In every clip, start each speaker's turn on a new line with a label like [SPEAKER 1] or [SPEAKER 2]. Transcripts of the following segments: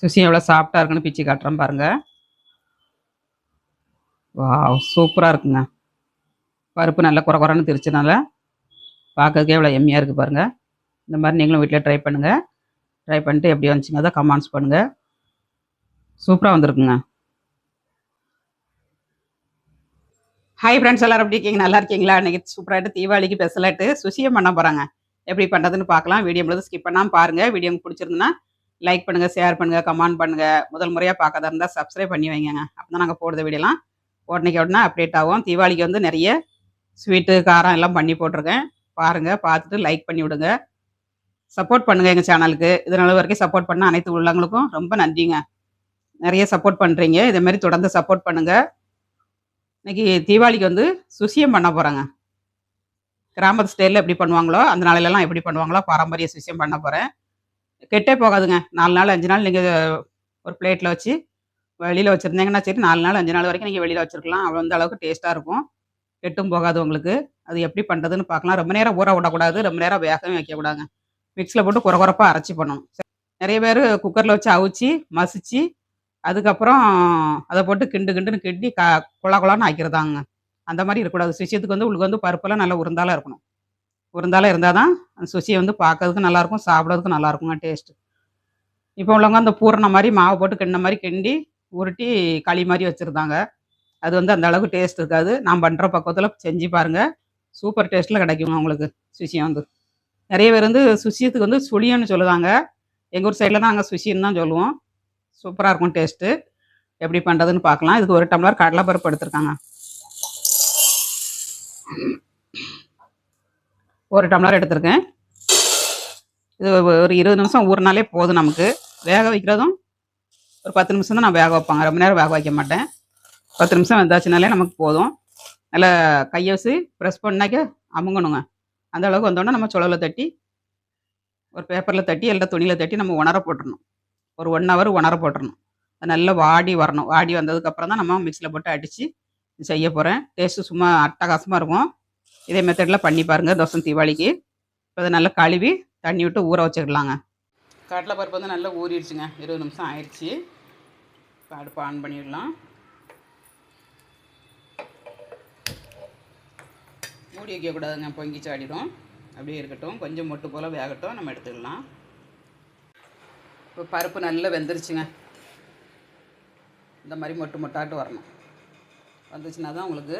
[SPEAKER 1] சுசி எவ்வளோ சாஃப்டாக இருக்குன்னு பிச்சு காட்டுறேன் பாருங்கள் வா சூப்பராக இருக்குங்க பருப்பு நல்லா குறை குறைன்னு திரிச்சனால பார்க்கறதுக்கே எவ்வளோ எம்மியாக இருக்குது பாருங்கள் இந்த மாதிரி நீங்களும் வீட்டில் ட்ரை பண்ணுங்கள் ட்ரை பண்ணிட்டு எப்படி வந்துச்சுங்க அதை கமெண்ட்ஸ் பண்ணுங்கள் சூப்பராக வந்திருக்குங்க ஹாய் ஃப்ரெண்ட்ஸ் எல்லோரும் எப்படி இருக்கீங்க நல்லா இருக்கீங்களா இன்றைக்கி சூப்பராகிட்டு தீபாவளிக்கு பெசலாட்டு சுசியம் பண்ண போகிறாங்க எப்படி பண்ணுறதுன்னு பார்க்கலாம் வீடியோ முழுது ஸ்கிப் பண்ணாமல் பாருங்கள் வீடியோ பிடிச்சிருந்துன்னா லைக் பண்ணுங்கள் ஷேர் பண்ணுங்க கமெண்ட் பண்ணுங்கள் முதல் முறையாக பார்க்காத இருந்தால் சப்ஸ்கிரைப் பண்ணி வைங்க அப்போ தான் நாங்கள் போடுற வீடியோலாம் உடனேக்கு உடனே அப்டேட் ஆகும் தீபாவளிக்கு வந்து நிறைய ஸ்வீட்டு காரம் எல்லாம் பண்ணி போட்டிருக்கேன் பாருங்கள் பார்த்துட்டு லைக் பண்ணி விடுங்க சப்போர்ட் பண்ணுங்கள் எங்கள் சேனலுக்கு இதனால வரைக்கும் சப்போர்ட் பண்ண அனைத்து உள்ளவங்களுக்கும் ரொம்ப நன்றிங்க நிறைய சப்போர்ட் பண்ணுறீங்க இதேமாரி தொடர்ந்து சப்போர்ட் பண்ணுங்கள் இன்றைக்கி தீபாவளிக்கு வந்து சுசியம் பண்ண போகிறேங்க கிராமத்து ஸ்டைலில் எப்படி பண்ணுவாங்களோ அந்த நாளிலெல்லாம் எப்படி பண்ணுவாங்களோ பாரம்பரிய சுசியம் பண்ண போகிறேன் கெட்டே போகாதுங்க நாலு நாள் அஞ்சு நாள் நீங்கள் ஒரு பிளேட்டில் வச்சு வெளியில் வச்சுருந்தீங்கன்னா சரி நாலு நாள் அஞ்சு நாள் வரைக்கும் நீங்கள் வெளியில் வச்சுருக்கலாம் அவ்வளோ அந்த அளவுக்கு டேஸ்ட்டாக இருக்கும் கெட்டும் போகாது உங்களுக்கு அது எப்படி பண்ணுறதுன்னு பார்க்கலாம் ரொம்ப நேரம் ஊற விடக்கூடாது ரொம்ப நேரம் வேகவும் வைக்கக்கூடாதுங்க மிக்ஸில் போட்டு குறப்பாக அரைச்சி பண்ணணும் நிறைய பேர் குக்கரில் வச்சு அவிச்சு மசிச்சு அதுக்கப்புறம் அதை போட்டு கிண்டு கிண்டுன்னு கிண்டி க குழா குழான்னு ஆக்கிறதாங்க அந்த மாதிரி இருக்கக்கூடாது விஷயத்துக்கு வந்து உங்களுக்கு வந்து பருப்பெல்லாம் நல்லா உருந்தாலாக இருக்கணும் இருந்தாலும் இருந்தால் தான் அந்த சுசியை வந்து பார்க்கறதுக்கு நல்லாயிருக்கும் சாப்பிட்றதுக்கு நல்லாயிருக்குங்க டேஸ்ட்டு இப்போ உள்ளவங்க அந்த பூரண மாதிரி மாவு போட்டு கிண்ண மாதிரி கிண்டி உருட்டி களி மாதிரி வச்சுருந்தாங்க அது வந்து அந்த அளவுக்கு டேஸ்ட் இருக்காது நான் பண்ணுற பக்கத்தில் செஞ்சு பாருங்கள் சூப்பர் டேஸ்ட்டில் கிடைக்குங்க உங்களுக்கு சுசியம் வந்து நிறைய பேர் வந்து சுசியத்துக்கு வந்து சுழியம்னு சொல்லுவாங்க எங்கள் ஊர் சைடில் தான் நாங்கள் சுசியன்னு தான் சொல்லுவோம் சூப்பராக இருக்கும் டேஸ்ட்டு எப்படி பண்ணுறதுன்னு பார்க்கலாம் இதுக்கு ஒரு டம்ளர் கடலைப்பருப்பு எடுத்துருக்காங்க ஒரு டம்ளர் எடுத்திருக்கேன் இது ஒரு இருபது நிமிஷம் ஊறினாலே போதும் நமக்கு வேக வைக்கிறதும் ஒரு பத்து நிமிஷம் தான் நான் வேக வைப்பாங்க ரொம்ப நேரம் வேக வைக்க மாட்டேன் பத்து நிமிஷம் வந்தாச்சுனாலே நமக்கு போதும் நல்லா கையை வச்சு ப்ரெஸ் பண்ணாக்க அமுங்கணுங்க அந்த அளவுக்கு வந்தோடனே நம்ம சுழலை தட்டி ஒரு பேப்பரில் தட்டி எல்லாம் துணியில் தட்டி நம்ம உணர போட்டுடணும் ஒரு ஒன் ஹவர் உணர போட்டுடணும் அது நல்லா வாடி வரணும் வாடி வந்ததுக்கப்புறம் தான் நம்ம மிக்சியில் போட்டு அடித்து செய்ய போகிறேன் டேஸ்ட்டு சும்மா அட்டகாசமாக இருக்கும் இதே மெத்தடில் பண்ணி பாருங்கள் தோசை தீபாவளிக்கு இப்போ அதை நல்லா கழுவி தண்ணி விட்டு ஊற வச்சுக்கலாங்க கடலைப்பருப்பு வந்து நல்லா ஊறிடுச்சுங்க இருபது நிமிஷம் ஆயிடுச்சு இப்போ அடுப்பு ஆன் பண்ணிடலாம் மூடி வைக்கக்கூடாதுங்க பொங்கி சாடிடும் அப்படியே இருக்கட்டும் கொஞ்சம் மொட்டு போல் வேகட்டும் நம்ம எடுத்துக்கலாம் இப்போ பருப்பு நல்லா வெந்துருச்சுங்க இந்த மாதிரி மொட்டு மொட்டாட்டு வரணும் வந்துச்சுன்னா தான் உங்களுக்கு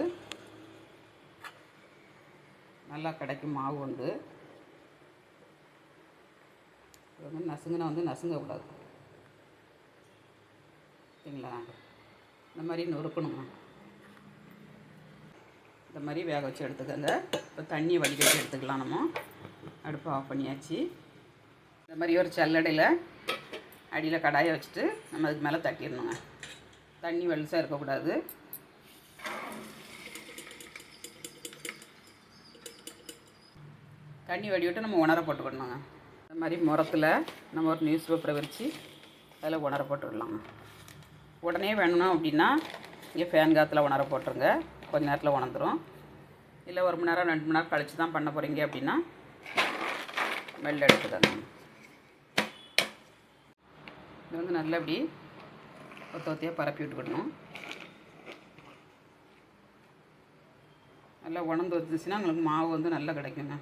[SPEAKER 1] நல்லா கிடைக்கும் மாவு உண்டு இது வந்து நசுங்கினா வந்து நசுங்கக்கூடாது சரிங்களா இந்த மாதிரி நொறுக்கணுமா இந்த மாதிரி வேக வச்சு எடுத்துக்கோங்க இப்போ தண்ணி வடிகட்டி எடுத்துக்கலாம் நம்ம அடுப்பு ஆஃப் பண்ணியாச்சு இந்த மாதிரி ஒரு சல்லடையில் அடியில் கடாயை வச்சுட்டு நம்ம அதுக்கு மேலே தட்டிடணுங்க தண்ணி வெளுசாக இருக்கக்கூடாது தண்ணி வடிவிட்டு நம்ம உணர போட்டுக்கணுங்க அது மாதிரி முரத்தில் நம்ம ஒரு நியூஸ் பேப்பரை விரித்து அதில் உணர போட்டுடலாம் உடனே வேணும் அப்படின்னா இங்கே ஃபேன் காற்றுல உணர போட்டுருங்க கொஞ்ச நேரத்தில் உணர்ந்துடும் இல்லை ஒரு மணி நேரம் ரெண்டு மணி நேரம் கழித்து தான் பண்ண போகிறீங்க அப்படின்னா மெல்ல எடுத்துக்கோங்க இது வந்து நல்லா அப்படி ஒத்த ஒத்தையாக பரப்பி விட்டுக்கணும் நல்லா உணர்ந்து வந்துச்சுன்னா உங்களுக்கு மாவு வந்து நல்லா கிடைக்குங்க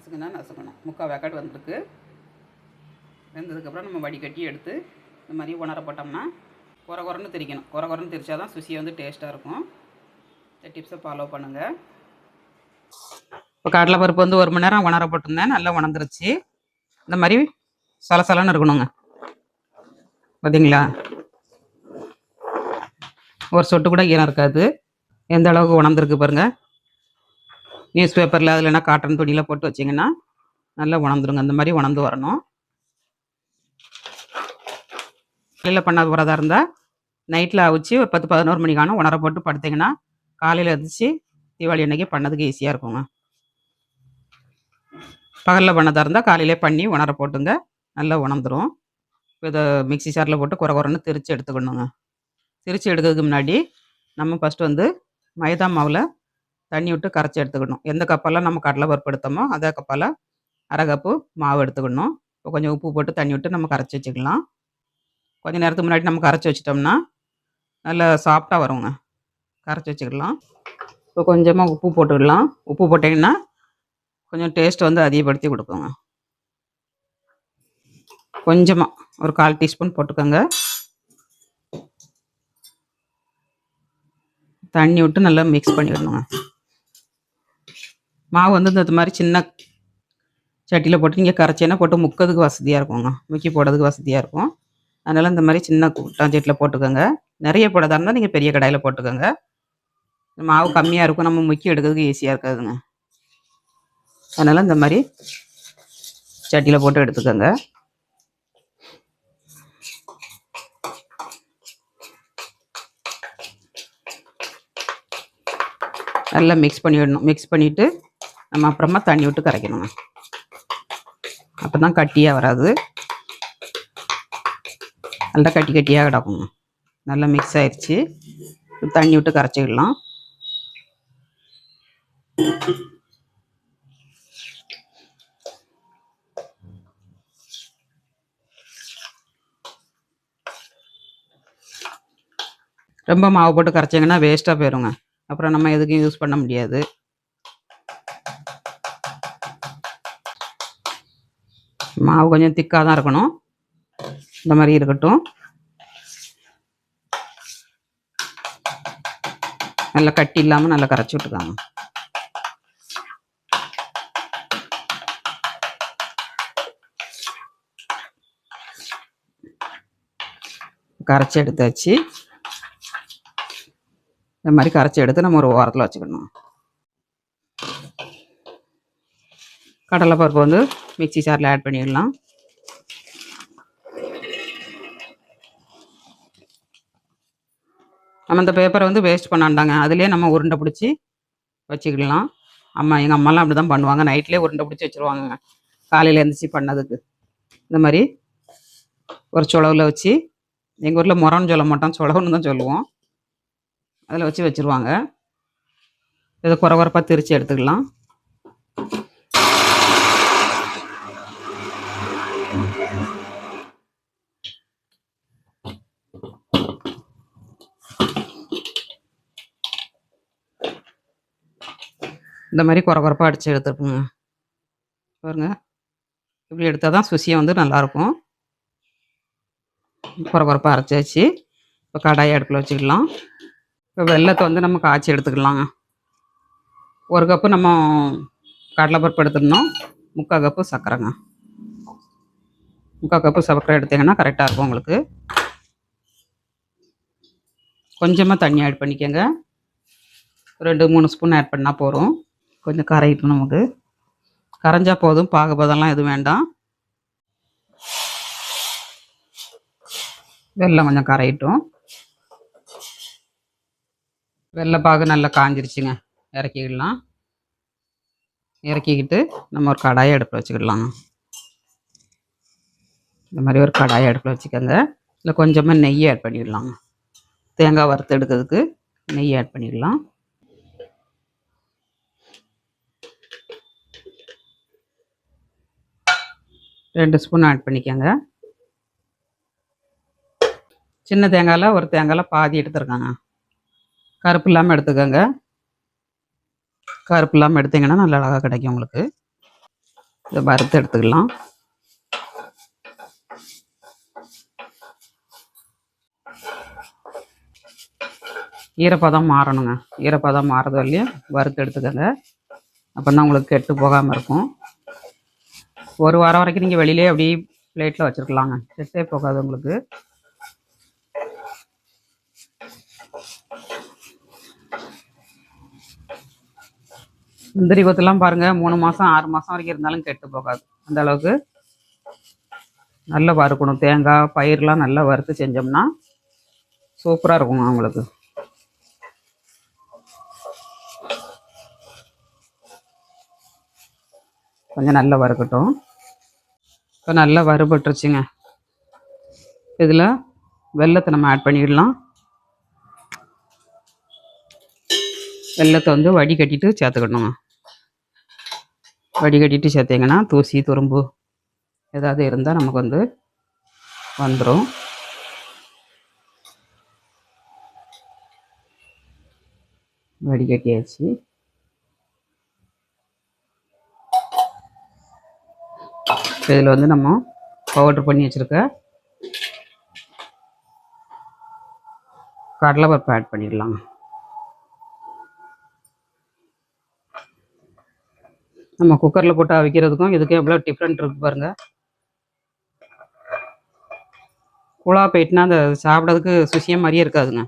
[SPEAKER 1] நசுக்குனா நசுக்கணும் முக்கால் வேக்காடு வந்திருக்கு வெந்ததுக்கப்புறம் நம்ம வடிகட்டி எடுத்து இந்த மாதிரி உணர போட்டோம்னா குறை குறைன்னு திரிக்கணும் குறை குறைன்னு திரிச்சா தான் சுசி வந்து டேஸ்ட்டாக இருக்கும் இந்த டிப்ஸை ஃபாலோ பண்ணுங்கள் இப்போ காட்டில் பருப்பு வந்து ஒரு மணி நேரம் உணர போட்டிருந்தேன் நல்லா உணர்ந்துருச்சு இந்த மாதிரி சலசலன்னு இருக்கணுங்க பார்த்தீங்களா ஒரு சொட்டு கூட ஈரம் இருக்காது எந்த அளவுக்கு உணர்ந்துருக்கு பாருங்கள் நியூஸ் பேப்பரில் அதில் என்ன காட்டன் துணியில் போட்டு வச்சிங்கன்னா நல்லா உணர்ந்துருங்க அந்த மாதிரி உணர்ந்து வரணும் காலையில் பண்ண போகிறதா இருந்தால் நைட்டில் அவிச்சு ஒரு பத்து பதினோரு மணிக்கான உணர போட்டு படுத்திங்கன்னா காலையில் எதிர்த்து தீபாவளி அன்றைக்கி பண்ணதுக்கு ஈஸியாக இருக்குங்க பகலில் பண்ணதாக இருந்தால் காலையிலே பண்ணி உணர போட்டுங்க நல்லா உணர்ந்துடும் இதை மிக்சி சாரில் போட்டு குறை குறைன்னு திரித்து எடுத்துக்கணுங்க திரிச்சு எடுக்கிறதுக்கு முன்னாடி நம்ம ஃபஸ்ட்டு வந்து மைதா மாவில் தண்ணி விட்டு கரைச்சி எடுத்துக்கணும் எந்த கப்பெல்லாம் நம்ம கடலை பொருட்படுத்தமோ அதே கப்பால் அரை கப்பு மாவு எடுத்துக்கணும் இப்போ கொஞ்சம் உப்பு போட்டு தண்ணி விட்டு நம்ம கரைச்சி வச்சுக்கலாம் கொஞ்சம் நேரத்துக்கு முன்னாடி நம்ம கரைச்சி வச்சிட்டோம்னா நல்லா சாஃப்டாக வருங்க கரைச்சி வச்சுக்கலாம் இப்போ கொஞ்சமாக உப்பு போட்டுக்கலாம் உப்பு போட்டிங்கன்னா கொஞ்சம் டேஸ்ட் வந்து அதிகப்படுத்தி கொடுக்குங்க கொஞ்சமாக ஒரு கால் டீஸ்பூன் போட்டுக்கோங்க தண்ணி விட்டு நல்லா மிக்ஸ் பண்ணிடணுங்க மாவு வந்து இந்த மாதிரி சின்ன சட்டியில் போட்டு நீங்கள் கரைச்சேன்னா போட்டு முக்கிறதுக்கு வசதியாக இருக்குங்க முக்கி போடுறதுக்கு வசதியாக இருக்கும் அதனால் இந்த மாதிரி சின்ன சட்டியில் போட்டுக்கோங்க நிறைய போடாதா இருந்தால் நீங்கள் பெரிய கடாயில் போட்டுக்கோங்க மாவு கம்மியாக இருக்கும் நம்ம முக்கி எடுக்கிறதுக்கு ஈஸியாக இருக்காதுங்க அதனால் இந்த மாதிரி சட்டியில் போட்டு எடுத்துக்கோங்க நல்லா மிக்ஸ் பண்ணிவிடணும் மிக்ஸ் பண்ணிவிட்டு நம்ம அப்புறமா தண்ணி விட்டு கரைக்கணுங்க அப்போ தான் கட்டியாக வராது நல்லா கட்டி கட்டியாக கிடக்குங்க நல்லா மிக்ஸ் ஆயிடுச்சு தண்ணி விட்டு கரைச்சிக்கலாம் ரொம்ப மாவு போட்டு கரைச்சிங்கன்னா வேஸ்ட்டாக போயிடுங்க அப்புறம் நம்ம எதுக்கும் யூஸ் பண்ண முடியாது மாவு கொஞ்சம் திக்காக தான் இருக்கணும் இந்த மாதிரி இருக்கட்டும் நல்லா கட்டி இல்லாமல் நல்லா கரைச்சி விட்டுக்காங்க கரைச்சி எடுத்தாச்சு இந்த மாதிரி கரைச்சி எடுத்து நம்ம ஒரு ஓரத்தில் வச்சுக்கணும் கடலைப்பருப்பு வந்து மிக்சி சாரில் ஆட் பண்ணிடலாம் நம்ம இந்த பேப்பரை வந்து வேஸ்ட் பண்ணாண்டாங்க அதுலேயே நம்ம உருண்டை பிடிச்சி வச்சுக்கலாம் அம்மா எங்கள் அம்மாலாம் அப்படி தான் பண்ணுவாங்க நைட்லேயே உருண்டை பிடிச்சி வச்சுருவாங்க காலையில் எழுந்திரிச்சி பண்ணதுக்கு இந்த மாதிரி ஒரு சுளவில் வச்சு எங்கள் ஊரில் முரம்னு சொல்ல மாட்டோம் சுளவுன்னு தான் சொல்லுவோம் அதில் வச்சு வச்சுருவாங்க இதை குறை குறைப்பாக திரித்து எடுத்துக்கலாம் இந்த மாதிரி குறை குறப்பாக அடித்து எடுத்துருக்குங்க பாருங்க இப்படி எடுத்தால் தான் சுசியை வந்து நல்லாயிருக்கும் குறை குறப்பாக அரைச்சி வச்சு இப்போ கடாயை அடுப்பில் வச்சுக்கலாம் இப்போ வெள்ளத்தை வந்து நம்ம காய்ச்சி எடுத்துக்கலாங்க ஒரு கப்பு நம்ம கடலைப்பருப்பு எடுத்துடணும் முக்கால் கப்பு சர்க்கரைங்க முக்கால் கப்பு சர்க்கரை எடுத்தீங்கன்னா கரெக்டாக இருக்கும் உங்களுக்கு கொஞ்சமாக தண்ணி ஆட் பண்ணிக்கோங்க ரெண்டு மூணு ஸ்பூன் ஆட் பண்ணால் போகிறோம் கொஞ்சம் கரையிட்டு நமக்கு கரைஞ்சா போதும் பாகுபதெல்லாம் எதுவும் வேண்டாம் வெள்ளம் கொஞ்சம் கரையிட்டும் வெள்ளை பாகு நல்லா காஞ்சிருச்சுங்க இறக்கிக்கிடலாம் இறக்கிக்கிட்டு நம்ம ஒரு கடாயை அடுப்பில் வச்சுக்கிடலாங்க இந்த மாதிரி ஒரு கடாயை அடுப்பில் வச்சுக்கோங்க இல்லை கொஞ்சமாக நெய் ஆட் பண்ணிடலாங்க தேங்காய் வறுத்து எடுக்கிறதுக்கு நெய் ஆட் பண்ணிடலாம் ரெண்டு ஸ்பூன் ஆட் பண்ணிக்கோங்க சின்ன தேங்காயில் ஒரு தேங்காயில் பாதி எடுத்துருக்காங்க கருப்பு இல்லாமல் எடுத்துக்கோங்க கருப்பு இல்லாமல் எடுத்திங்கன்னா நல்ல அழகாக கிடைக்கும் உங்களுக்கு இதை வறுத்து எடுத்துக்கலாம் ஈரப்பதம் மாறணுங்க ஈரப்பதம் மாறதும் இல்லையா வறுத்து எடுத்துக்கோங்க அப்போ தான் உங்களுக்கு கெட்டு போகாமல் இருக்கும் ஒரு வாரம் வரைக்கும் நீங்கள் வெளியிலே அப்படியே பிளேட்டில் வச்சுருக்கலாங்க செட்டே போகாது உங்களுக்கு முந்திரி கொத்தெல்லாம் பாருங்கள் மூணு மாதம் ஆறு மாதம் வரைக்கும் இருந்தாலும் கெட்டு போகாது அந்த அளவுக்கு நல்லா வறுக்கணும் தேங்காய் பயிரெலாம் நல்லா வறுத்து செஞ்சோம்னா சூப்பராக இருக்குங்க அவங்களுக்கு கொஞ்சம் நல்லா வறுக்கட்டும் இப்போ நல்லா வறுபட்டுருச்சுங்க இதில் வெள்ளத்தை நம்ம ஆட் பண்ணிடலாம் வெள்ளத்தை வந்து வடிகட்டிட்டு சேர்த்துக்கணுங்க வடிகட்டிட்டு சேர்த்திங்கன்னா தூசி துரும்பு ஏதாவது இருந்தால் நமக்கு வந்து வந்துடும் வடிகட்டியாச்சு இப்போ இதில் வந்து நம்ம பவுட்ரு பண்ணி வச்சுருக்க பருப்பு ஆட் பண்ணிடலாம் நம்ம குக்கரில் போட்டு அவிக்கிறதுக்கும் இதுக்கும் எவ்வளோ டிஃப்ரெண்ட் இருக்குது பாருங்கள் குழா போயிட்டுனா அந்த சாப்பிட்றதுக்கு சுசியம் மாதிரியே இருக்காதுங்க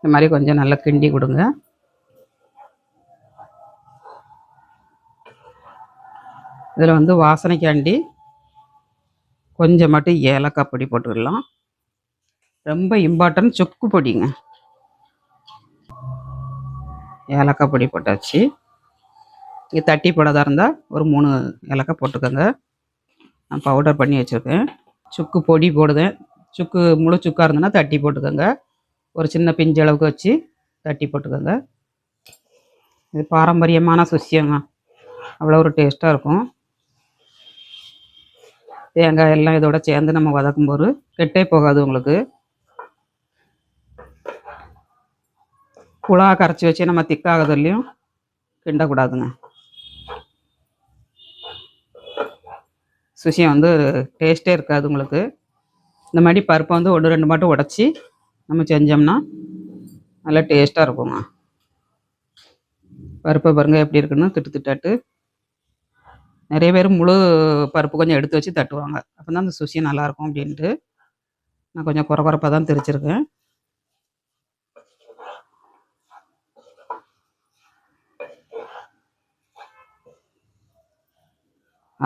[SPEAKER 1] இந்த மாதிரி கொஞ்சம் நல்லா கிண்டி கொடுங்க இதில் வந்து வாசனைக்காண்டி கொஞ்சம் மட்டும் ஏலக்காய் பொடி போட்டுக்கலாம் ரொம்ப இம்பார்ட்டன்ட் சுக்கு பொடிங்க ஏலக்காய் பொடி போட்டாச்சு இது தட்டி போடாதா இருந்தால் ஒரு மூணு ஏலக்காய் போட்டுக்கோங்க நான் பவுடர் பண்ணி வச்சுருக்கேன் சுக்கு பொடி போடுதேன் சுக்கு முழு சுக்காக இருந்ததுன்னா தட்டி போட்டுக்கோங்க ஒரு சின்ன பிஞ்சு அளவுக்கு வச்சு தட்டி போட்டுக்கோங்க இது பாரம்பரியமான சுசியங்க அவ்வளோ ஒரு டேஸ்ட்டாக இருக்கும் தேங்காய் எல்லாம் இதோட சேர்ந்து நம்ம வதக்கும் போது கெட்டே போகாது உங்களுக்கு புழா கரைச்சி வச்சு நம்ம திக்காகதுலையும் கிண்டக்கூடாதுங்க சுசியம் வந்து டேஸ்ட்டே இருக்காது உங்களுக்கு இந்த மாதிரி பருப்பை வந்து ஒன்று ரெண்டு மட்டும் உடச்சி நம்ம செஞ்சோம்னா நல்லா டேஸ்ட்டாக இருக்குங்க பருப்பை பாருங்கள் எப்படி இருக்குன்னு திட்டு திட்டாட்டு நிறைய பேர் முழு பருப்பு கொஞ்சம் எடுத்து வச்சு தட்டுவாங்க அப்போ தான் அந்த சுசியும் நல்லாயிருக்கும் அப்படின்ட்டு நான் கொஞ்சம் குறை குறைப்பாக தான் திரிச்சிருக்கேன்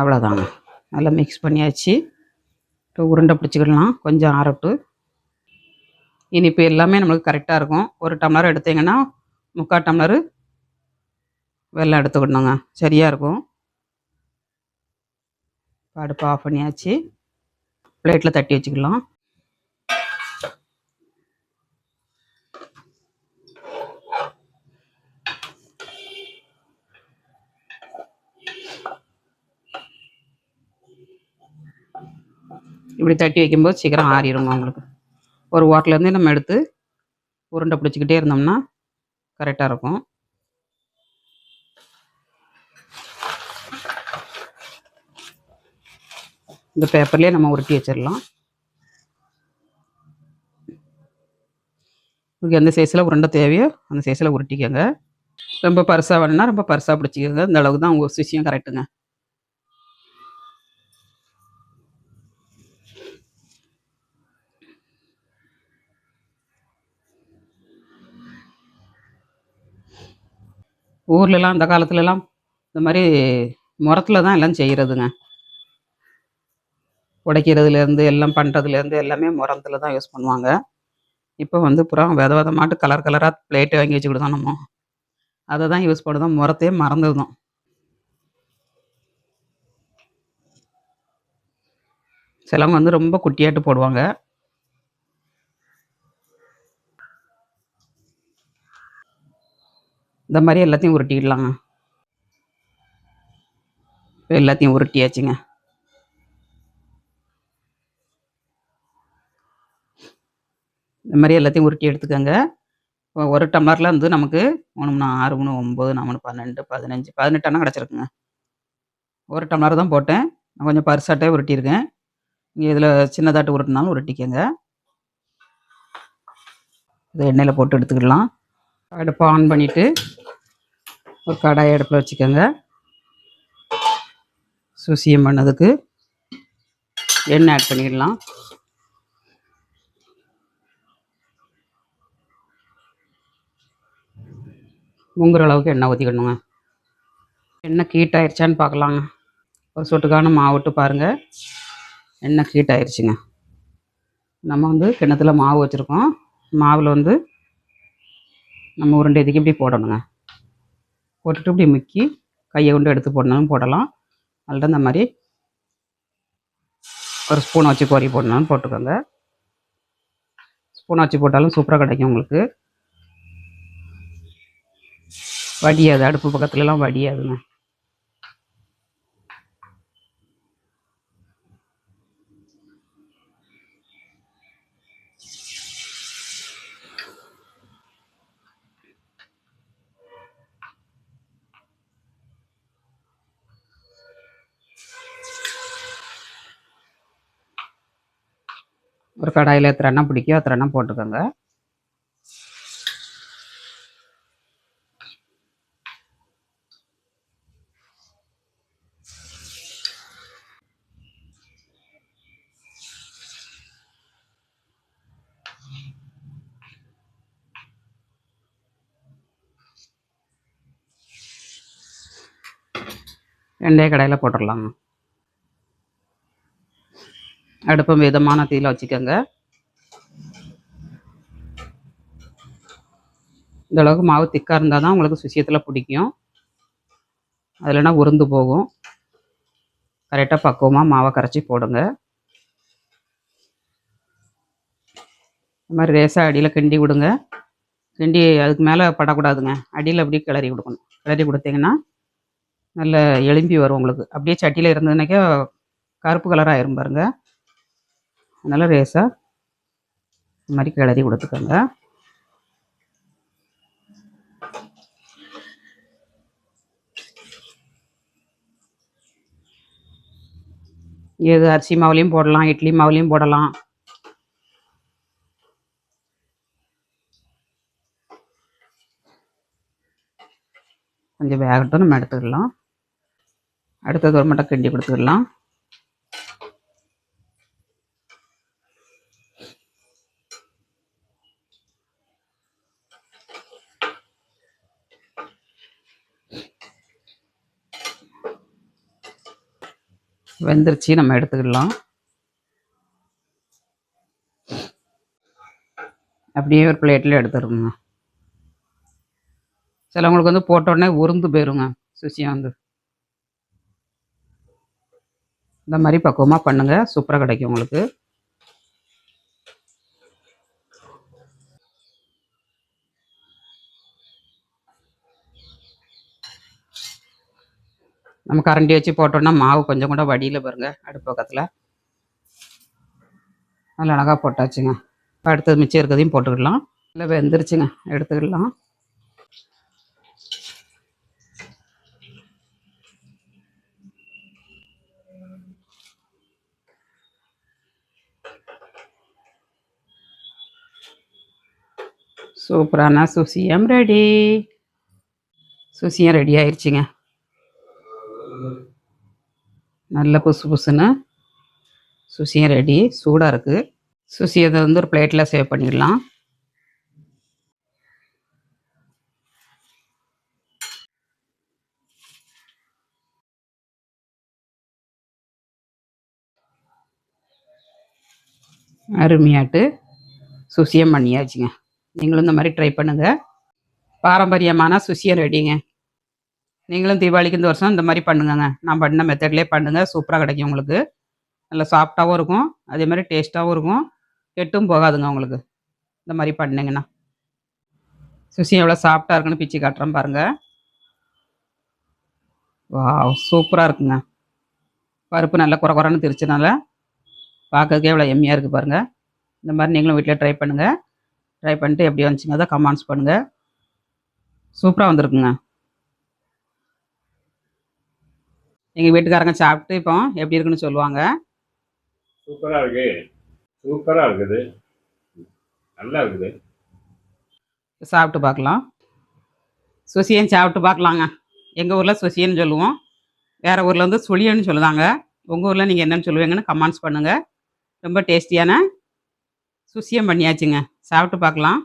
[SPEAKER 1] அவ்வளோதாங்க நல்லா மிக்ஸ் பண்ணியாச்சு இப்போ உருண்டை பிடிச்சிக்கிடலாம் கொஞ்சம் ஆறட்டு இனிப்பு எல்லாமே நம்மளுக்கு கரெக்டாக இருக்கும் ஒரு டம்ளர் எடுத்தீங்கன்னா முக்கால் டம்ளரு வெள்ளம் எடுத்துக்கணுங்க சரியாக இருக்கும் அடுப்பு ஆஃப் பண்ணியாச்சு பிளேட்டில் தட்டி வச்சுக்கலாம் இப்படி தட்டி வைக்கும்போது சீக்கிரம் ஆறிடுங்க உங்களுக்கு ஒரு ஓரத்துலேருந்தே நம்ம எடுத்து உருண்டை பிடிச்சிக்கிட்டே இருந்தோம்னா கரெக்டாக இருக்கும் இந்த பேப்பர்லேயே நம்ம உருட்டி வச்சிடலாம் உங்களுக்கு எந்த சைஸில் உருண்டை தேவையோ அந்த சைஸில் உருட்டிக்கோங்க ரொம்ப பரிசாக வேணும்னா ரொம்ப பரிசாக பிடிச்சிக்கோங்க இந்த அளவுக்கு தான் உங்கள் சுசியம் கரெக்டுங்க ஊர்லலாம் அந்த காலத்துலலாம் இந்த மாதிரி முரத்தில் தான் எல்லாம் செய்கிறதுங்க உடைக்கிறதுலேருந்து எல்லாம் பண்ணுறதுலேருந்து எல்லாமே முரத்தில் தான் யூஸ் பண்ணுவாங்க இப்போ வந்து புறம் வித விதமாட்டு கலர் கலராக பிளேட்டு வாங்கி வச்சுக்கிட்டு நம்ம அதை தான் யூஸ் பண்ணுதோம் முரத்தையே மறந்துருந்தோம் சிலவங்க வந்து ரொம்ப குட்டியாட்டு போடுவாங்க இந்த மாதிரி எல்லாத்தையும் உருட்டிடலாங்க எல்லாத்தையும் உருட்டியாச்சுங்க இந்த மாதிரி எல்லாத்தையும் உருட்டி எடுத்துக்கோங்க ஒரு டம்ளரில் வந்து நமக்கு மூணு மூணு ஆறு மூணு ஒம்பது நாலு பன்னெண்டு பதினஞ்சு அண்ணா கிடச்சிருக்குங்க ஒரு டம்ளர் தான் போட்டேன் நான் கொஞ்சம் பரிசாட்டே உருட்டியிருக்கேன் இங்கே இதில் சின்னதாட்டு உருட்டினாலும் உருட்டிக்கங்க இதை எண்ணெயில் போட்டு எடுத்துக்கிடலாம் அடுப்பை ஆன் பண்ணிவிட்டு ஒரு கடாய் அடுப்பில் வச்சுக்கோங்க சுசியம் பண்ணதுக்கு எண்ணெய் ஆட் பண்ணிடலாம் முங்குற அளவுக்கு எண்ணெய் ஊற்றிக்கணுங்க எண்ணெய் ஹீட் ஆயிடுச்சான்னு பார்க்கலாங்க ஒரு சொட்டுக்கான மாவு விட்டு பாருங்கள் எண்ணெய் ஹீட் ஆயிடுச்சுங்க நம்ம வந்து கிணத்துல மாவு வச்சுருக்கோம் மாவில் வந்து நம்ம உருண்டை இதுக்கு இப்படி போடணுங்க போட்டுட்டு இப்படி முக்கி கையை கொண்டு எடுத்து போடணும் போடலாம் அதில் இந்த மாதிரி ஒரு ஸ்பூன் வச்சு கோரி போடணும்னு போட்டுக்கோங்க ஸ்பூன் வச்சு போட்டாலும் சூப்பராக கிடைக்கும் உங்களுக்கு வடியாது அடுப்பு பக்கத்துலலாம் வடியாதுங்க ஒரு கடாயில் எத்தனை எண்ணம் பிடிக்கும் அத்தனை எண்ணம் போட்டுக்கோங்க ரெண்டே கடையில் போட்டுடலாம் அடுப்பை மிதமான தீயில் வச்சுக்கோங்க இந்தளவுக்கு மாவு திக்காக இருந்தால் தான் உங்களுக்கு சுசியத்தில் பிடிக்கும் அது உருந்து போகும் கரெக்டாக பக்குவமாக மாவை கரைச்சி போடுங்க இது மாதிரி ரேசாக அடியில் கிண்டி விடுங்க கிண்டி அதுக்கு மேலே படக்கூடாதுங்க அடியில் அப்படியே கிளறி கொடுக்கணும் கிளறி கொடுத்தீங்கன்னா நல்ல எலும்பி வரும் உங்களுக்கு அப்படியே சட்டியில் இருந்ததுனாக்கே கருப்பு கலராக ஆயிரும் பாருங்கள் அதனால் ரேஸாக இந்த மாதிரி கிளறி கொடுத்துக்கோங்க எது அரிசி மாவுலேயும் போடலாம் இட்லி மாவுலேயும் போடலாம் கொஞ்சம் வேகட்டும் நம்ம எடுத்துக்கலாம் அடுத்தது ஒரு மட்டும் கிண்டி கொடுத்துக்கலாம் வெந்துருச்சு நம்ம எடுத்துக்கிடலாம் அப்படியே ஒரு பிளேட்டில் எடுத்துருங்க சிலவங்களுக்கு வந்து உடனே உருந்து போயிருங்க சுசியம் வந்து இந்த மாதிரி பக்குவமாக பண்ணுங்கள் சூப்பராக கிடைக்கும் உங்களுக்கு நம்ம கரண்டி வச்சு போட்டோம்னா மாவு கொஞ்சம் கூட வடியில் பாருங்க அடுப்பு பக்கத்தில் நல்லா அழகாக போட்டாச்சுங்க அடுத்தது மிச்சம் இருக்கிறதையும் போட்டுக்கிடலாம் நல்லா வெந்துருச்சுங்க எடுத்துக்கிடலாம் சூப்பரான சுசியம் ரெடி சுசியம் ரெடி ஆயிடுச்சுங்க நல்ல புசு புசுன்னு சுசியும் ரெடி சூடாக இருக்குது சுசி அதை வந்து ஒரு பிளேட்டில் சேவ் பண்ணிடலாம் அருமையாட்டு சுசியம் பண்ணியாச்சுங்க நீங்களும் இந்த மாதிரி ட்ரை பண்ணுங்கள் பாரம்பரியமான சுசியம் ரெடிங்க நீங்களும் தீபாவளிக்கு இந்த வருஷம் இந்த மாதிரி பண்ணுங்கங்க நான் பண்ண மெத்தட்லேயே பண்ணுங்கள் சூப்பராக கிடைக்கும் உங்களுக்கு நல்லா சாஃப்டாகவும் இருக்கும் அதே மாதிரி டேஸ்ட்டாகவும் இருக்கும் கெட்டும் போகாதுங்க உங்களுக்கு இந்த மாதிரி பண்ணுங்கண்ணா சுசி எவ்வளோ சாஃப்டாக இருக்குன்னு பிச்சு காட்டுறேன் பாருங்கள் வா சூப்பராக இருக்குங்க பருப்பு நல்லா குறை குறைன்னு திரிச்சனால பார்க்கறதுக்கே எவ்வளோ எம்மியாக இருக்குது பாருங்கள் இந்த மாதிரி நீங்களும் வீட்டில் ட்ரை பண்ணுங்கள் ட்ரை பண்ணிட்டு எப்படி வந்துச்சுங்க அதை கமெண்ட்ஸ் பண்ணுங்கள் சூப்பராக வந்திருக்குங்க எங்கள் வீட்டுக்காரங்க சாப்பிட்டு இப்போ எப்படி இருக்குன்னு சொல்லுவாங்க சூப்பராக இருக்கு சூப்பராக இருக்குது நல்லா இருக்குது சாப்பிட்டு பார்க்கலாம் சுசியன் சாப்பிட்டு பார்க்கலாங்க எங்கள் ஊரில் சுசியன்னு சொல்லுவோம் வேறு ஊரில் வந்து சுழியன்னு சொல்லுவாங்க உங்கள் ஊரில் நீங்கள் என்னென்னு சொல்லுவீங்கன்னு கமெண்ட்ஸ் பண்ணுங்கள் ரொம்ப டேஸ்டியான சுசியம் பண்ணியாச்சுங்க சாப்பிட்டு பார்க்கலாம்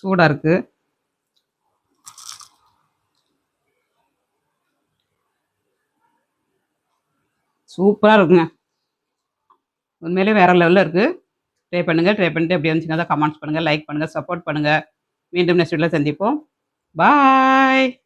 [SPEAKER 1] சூடாக இருக்குது சூப்பராக இருக்குங்க உண்மையிலே வேறு லெவலில் இருக்குது ட்ரை பண்ணுங்கள் ட்ரை பண்ணிட்டு எப்படி இருந்துச்சுன்னா தான் கமெண்ட்ஸ் பண்ணுங்கள் லைக் பண்ணுங்கள் சப்போர்ட் பண்ணுங்கள் மீண்டும் நெக்ஸ்ட் வீட்டில் சந்திப்போம் பாய்